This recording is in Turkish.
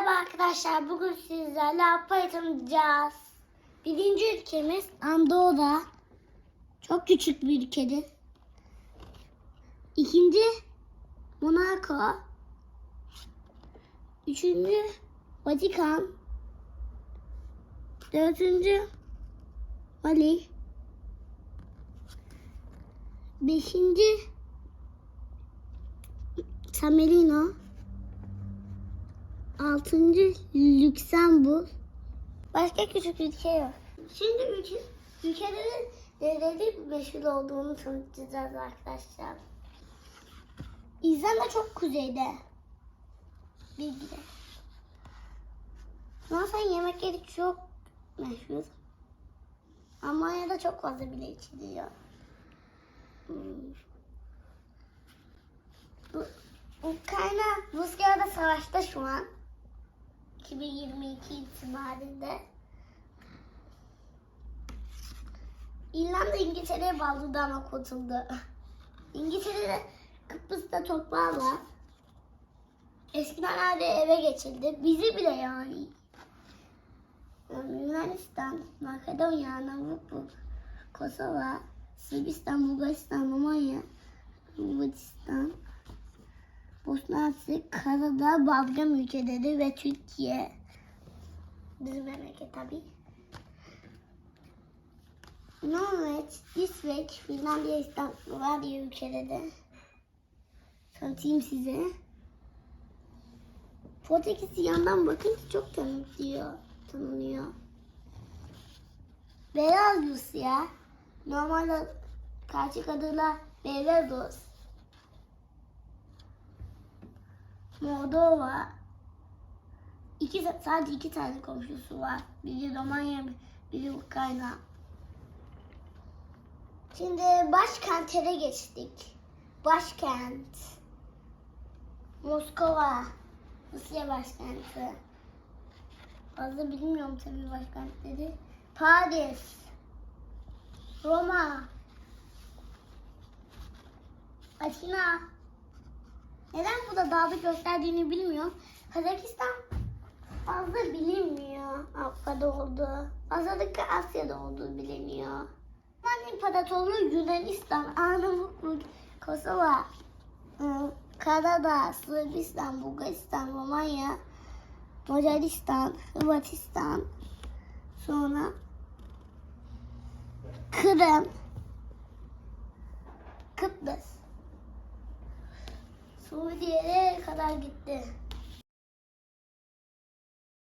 Merhaba arkadaşlar. Bugün sizlerle Avrupa'yı tanıyacağız. Birinci ülkemiz Andorra. Çok küçük bir ülkedir. İkinci Monaco. Üçüncü Vatikan. Dördüncü Mali. Beşinci San Marino. Altıncı Lüksemburg. Başka küçük ülke yok. Şimdi ülke, ülkelerin neleri meşhur olduğunu tanıtacağız arkadaşlar. İzlanda çok kuzeyde. Bilgide. Fransa yemekleri çok meşhur. Almanya'da çok fazla bile içiliyor. Hmm. Bu, Ukrayna Rusya'da savaşta şu an. 2022 itibariyle. İrlanda İngiltere'ye bağlıydı ama kurtuldu. İngiltere'de Kıbrıs'ta toprağı var. Eskiden yer eve geçildi. Bizi bile yani. Yani Yunanistan, Makedonya, Arnavutluk, Kosova, Sırbistan, Bulgaristan, Romanya, Hırvatistan, Bosna Hersek, Karadağ, Balkan ülkeleri ve Türkiye. Bizim memleket tabii. Norveç, İsveç, Finlandiya, İstanbul diye ülkeleri. Tanıtayım size. Portekiz yandan bakınca çok tanıtıyor, tanınıyor. Belarusya, normalde karşı adıyla Belarus. Moldova. İki, sadece iki tane komşusu var. Biri Romanya, biri Ukrayna. Şimdi başkentlere geçtik. Başkent. Moskova. Rusya başkenti. Fazla bilmiyorum tabii başkentleri. Paris. Roma. Atina. Neden bu da dağda gösterdiğini bilmiyorum. Kazakistan fazla bilinmiyor Avrupa'da olduğu. Azadaki Asya'da olduğu biliniyor. Osmanlı İmparatorluğu Yunanistan, Arnavutluk, Kosova, ıı, Karadağ, Sırbistan, Bulgaristan, Romanya, Macaristan, Hırvatistan, sonra Kırım, Kıbrıs. Suriye'ye kadar gitti.